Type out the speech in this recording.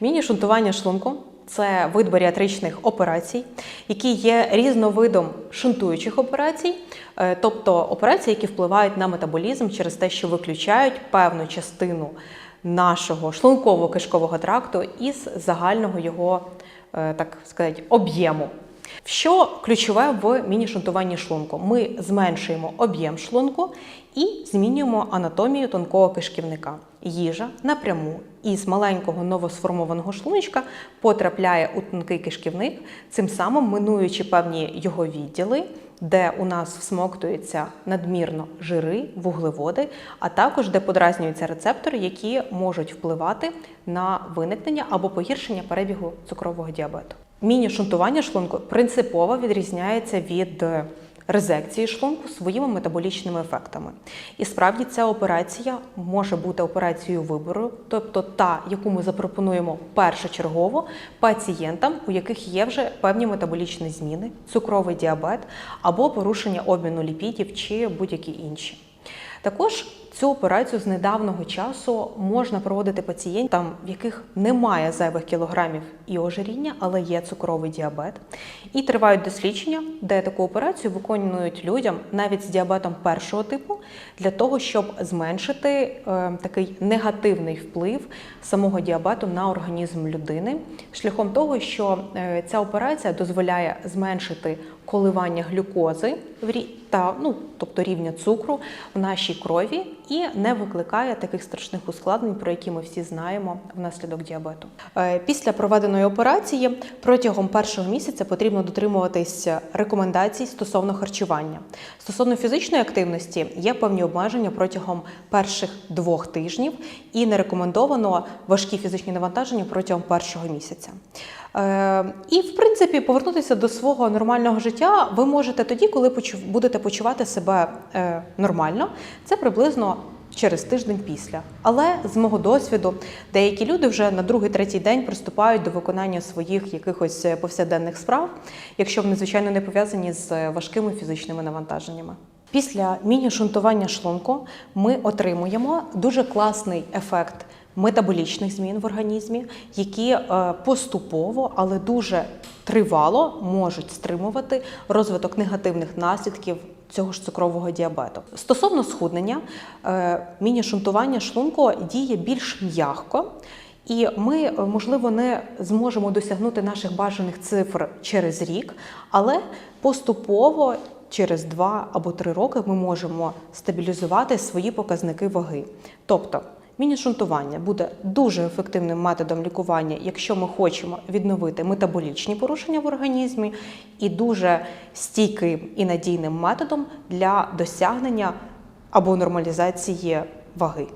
Міні-шунтування шлунку це вид баріатричних операцій, які є різновидом шунтуючих операцій, е, тобто операції, які впливають на метаболізм через те, що виключають певну частину нашого шлунково-кишкового тракту із загального його, е, так сказати, об'єму. Що ключове в міні-шунтуванні шлунку? Ми зменшуємо об'єм шлунку і змінюємо анатомію тонкого кишківника. Їжа напряму із маленького новосформованого шлуночка потрапляє у тонкий кишківник, цим самим минуючи певні його відділи, де у нас всмоктуються надмірно жири, вуглеводи, а також де подразнюються рецептори, які можуть впливати на виникнення або погіршення перебігу цукрового діабету. Міні-шунтування шлунку принципово відрізняється від е, резекції шлунку своїми метаболічними ефектами. І справді ця операція може бути операцією вибору, тобто та, яку ми запропонуємо першочергово пацієнтам, у яких є вже певні метаболічні зміни, цукровий діабет або порушення обміну ліпідів чи будь-які інші. Також цю операцію з недавнього часу можна проводити пацієнтам, в яких немає зайвих кілограмів і ожиріння, але є цукровий діабет. І тривають дослідження, де таку операцію виконують людям навіть з діабетом першого типу, для того, щоб зменшити е, такий негативний вплив самого діабету на організм людини, шляхом того, що е, ця операція дозволяє зменшити коливання глюкози та ну, тобто рівня цукру в нашій крові і не викликає таких страшних ускладнень, про які ми всі знаємо внаслідок діабету. Е, Після проведеної операції протягом першого місяця потрібно дотримуватись рекомендацій стосовно харчування. Стосовно фізичної активності є певні обмеження протягом перших двох тижнів і не рекомендовано важкі фізичні навантаження протягом першого місяця. Е, і, в принципі, повернутися до свого нормального життя ви можете тоді, коли будете почувати себе е, нормально. Це приблизно через тиждень після. Але з мого досвіду, деякі люди вже на другий-третій день приступають до виконання своїх якихось е, повсякденних справ, якщо вони, звичайно, не пов'язані з важкими фізичними навантаженнями. Після міні-шунтування шлунку ми отримуємо дуже класний ефект метаболічних змін в організмі, які е, поступово, але дуже тривало можуть стримувати розвиток негативних наслідків цього ж цукрового діабету. Стосовно схуднення, е, міні-шунтування шлунку діє більш м'ягко. І ми, е, можливо, не зможемо досягнути наших бажаних цифр через рік, але поступово через два або три роки ми можемо стабілізувати свої показники ваги. Тобто Міні-шунтування буде дуже ефективним методом лікування, якщо ми хочемо відновити метаболічні порушення в організмі, і дуже стійким і надійним методом для досягнення або нормалізації ваги.